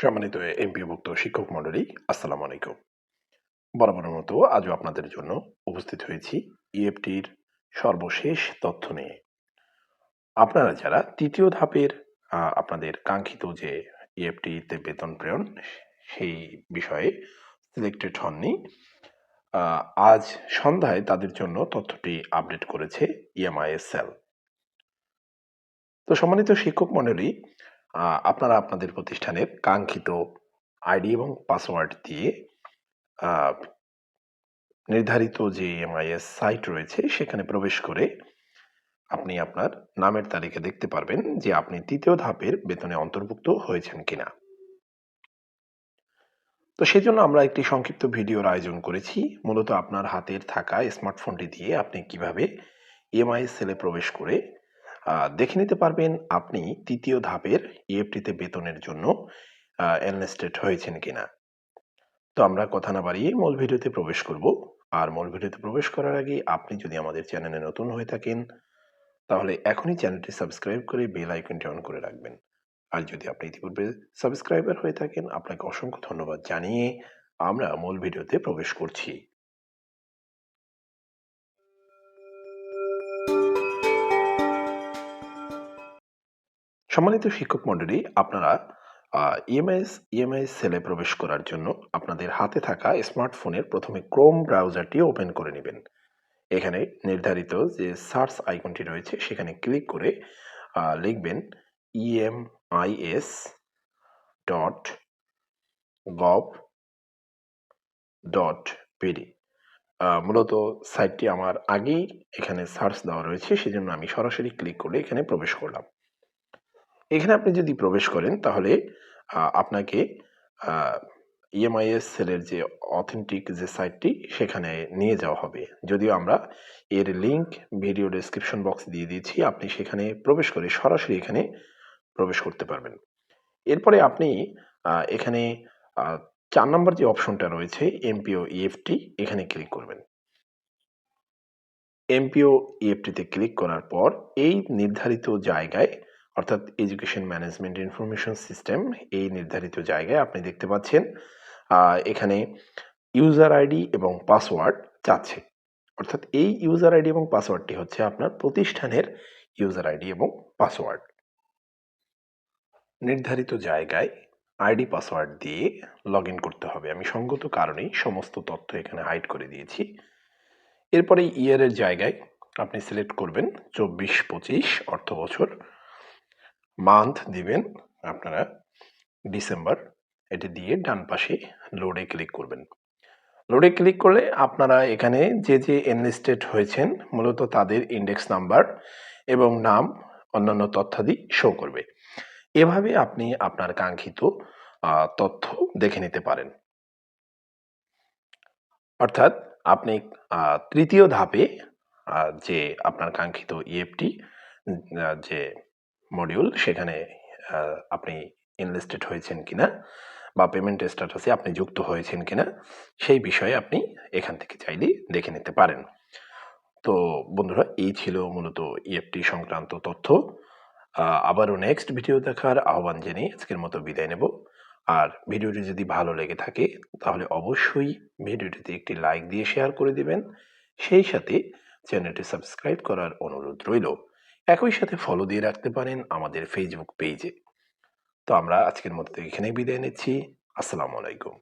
সম্মানিত এমপিভুক্ত শিক্ষক মণ্ডলী আসসালামু আলাইকুম। বরাবরের মতো আজও আপনাদের জন্য উপস্থিত হয়েছি ইএফটির সর্বশেষ তথ্য নিয়ে। আপনারা যারা তৃতীয় ধাপের আপনাদের কাঙ্ক্ষিত যে ইএফটিতে বেতন প্রেরণ সেই বিষয়ে সিলেক্টেড হননি। আজ সন্ধ্যায় তাদের জন্য তথ্যটি আপডেট করেছে ইএমআইএস সেল তো সম্মানিত শিক্ষক মণ্ডলী আহ, আপনারা আপনাদের প্রতিষ্ঠানের কাঙ্ক্ষিত আইডি এবং পাসওয়ার্ড দিয়ে নির্ধারিত যে এমআইএস সাইট রয়েছে, সেখানে প্রবেশ করে আপনি আপনার নামের তালিকা দেখতে পারবেন যে আপনি তৃতীয় ধাপের বেতনে অন্তর্ভুক্ত হয়েছেন কিনা। তো সেজন্য আমরা একটি সংক্ষিপ্ত ভিডিওর আয়োজন করেছি। মূলত আপনার হাতের থাকা স্মার্টফোনটি দিয়ে আপনি কীভাবে ইএমআই সেলে প্রবেশ করে দেখে নিতে পারবেন আপনি তৃতীয় ধাপের ইএফটিতে বেতনের জন্য এনলিস্টেড হয়েছেন কিনা। তো আমরা কথা না বাড়িয়ে মূল ভিডিওতে প্রবেশ করব। আর মূল ভিডিওতে প্রবেশ করার আগে আপনি যদি আমাদের চ্যানেলে নতুন হয়ে থাকেন, তাহলে এখনই চ্যানেলটি সাবস্ক্রাইব করে বেল আইকনটি অন করে রাখবেন। আর যদি আপনি ইতিপূর্বে সাবস্ক্রাইবার হয়ে থাকেন, আপনাকে অসংখ্য ধন্যবাদ জানিয়ে আমরা মূল ভিডিওতে প্রবেশ করছি। সম্মানিত শিক্ষক মণ্ডলী, আপনারা ইএমআইএস ইএমআইএস সেলে প্রবেশ করার জন্য আপনাদের হাতে থাকা স্মার্টফোনের প্রথমে ক্রোম ব্রাউজারটি ওপেন করে নেবেন। এখানে নির্ধারিত যে সার্চ আইকনটি রয়েছে, সেখানে ক্লিক করে লিখবেন EMIS dot gov dot PD মূলত সাইটটি আমার আগেই এখানে সার্চ দেওয়া রয়েছে, সেজন্য আমি সরাসরি ক্লিক করে এখানে প্রবেশ করলাম। এখানে আপনি যদি প্রবেশ করেন, তাহলে আপনাকে ইএমআইএস সেলের যে অথেন্টিক যে সাইটটি সেখানে নিয়ে যাওয়া হবে। যদিও আমরা এর লিংক ভিডিও ডেসক্রিপশন বক্স দিয়ে দিয়েছি, আপনি সেখানে প্রবেশ করে সরাসরি এখানে প্রবেশ করতে পারবেন। এরপরে আপনি এখানে চার নম্বর যে অপশনটা রয়েছে এমপিও ইএফটি এখানে ক্লিক করবেন। এমপিও ইএফটিতে ক্লিক করার পর, এই নির্ধারিত জায়গায় অর্থাৎ এডুকেশন ম্যানেজমেন্ট ইনফরমেশন সিস্টেম এই নির্ধারিত জায়গায় আপনি দেখতে পাচ্ছেন এখানে ইউজার আইডি এবং পাসওয়ার্ড চাচ্ছে অর্থাৎ এই ইউজার আইডি এবং পাসওয়ার্ডটি হচ্ছে আপনার প্রতিষ্ঠানের ইউজার আইডি এবং পাসওয়ার্ড নির্ধারিত জায়গায় আইডি পাসওয়ার্ড দিয়ে লগ করতে হবে। আমি সঙ্গত কারণেই সমস্ত তথ্য এখানে হাইড করে দিয়েছি। এরপরে ইয়ারের জায়গায় আপনি সিলেক্ট করবেন চব্বিশ পঁচিশ অর্থ বছর মান্থ দিবেন আপনারা, ডিসেম্বর। এটি দিয়ে ডান পাশে লোডে ক্লিক করবেন। লোডে ক্লিক করলে আপনারা এখানে যে যে এনলিস্টেড হয়েছেন, মূলত তাদের ইন্ডেক্স নাম্বার এবং নাম, অন্যান্য তথ্যাদি শো করবে। এভাবে আপনি আপনার কাঙ্ক্ষিত তথ্য দেখে নিতে পারেন। অর্থাৎ আপনি তৃতীয় ধাপে যে আপনার কাঙ্ক্ষিত ইএফটি যে মডিউল সেখানে আপনি ইনলিস্টেড হয়েছেন কিনা বা পেমেন্ট স্ট্যাটাসে আপনি যুক্ত হয়েছেন কিনা সেই বিষয়ে আপনি এখান থেকে চাইলে দেখে নিতে পারেন। তো বন্ধুরা, এই ছিল মূলত ইএফটি সংক্রান্ত তথ্য। আবারও নেক্সট ভিডিও দেখার আহ্বান জানিয়ে আজকের মতো বিদায় নেব। আর ভিডিওটি যদি ভালো লেগে থাকে, তাহলে অবশ্যই ভিডিওটিতে একটি লাইক দিয়ে শেয়ার করে দিবেন। সেই সাথে চ্যানেলটি সাবস্ক্রাইব করার অনুরোধ রইল। একই সাথে ফলো দিয়ে রাখতে পারেন আমাদের ফেসবুক পেজে তো আমরা আজকের মতো এখানেই বিদায় নিচ্ছি। আসসালামু আলাইকুম।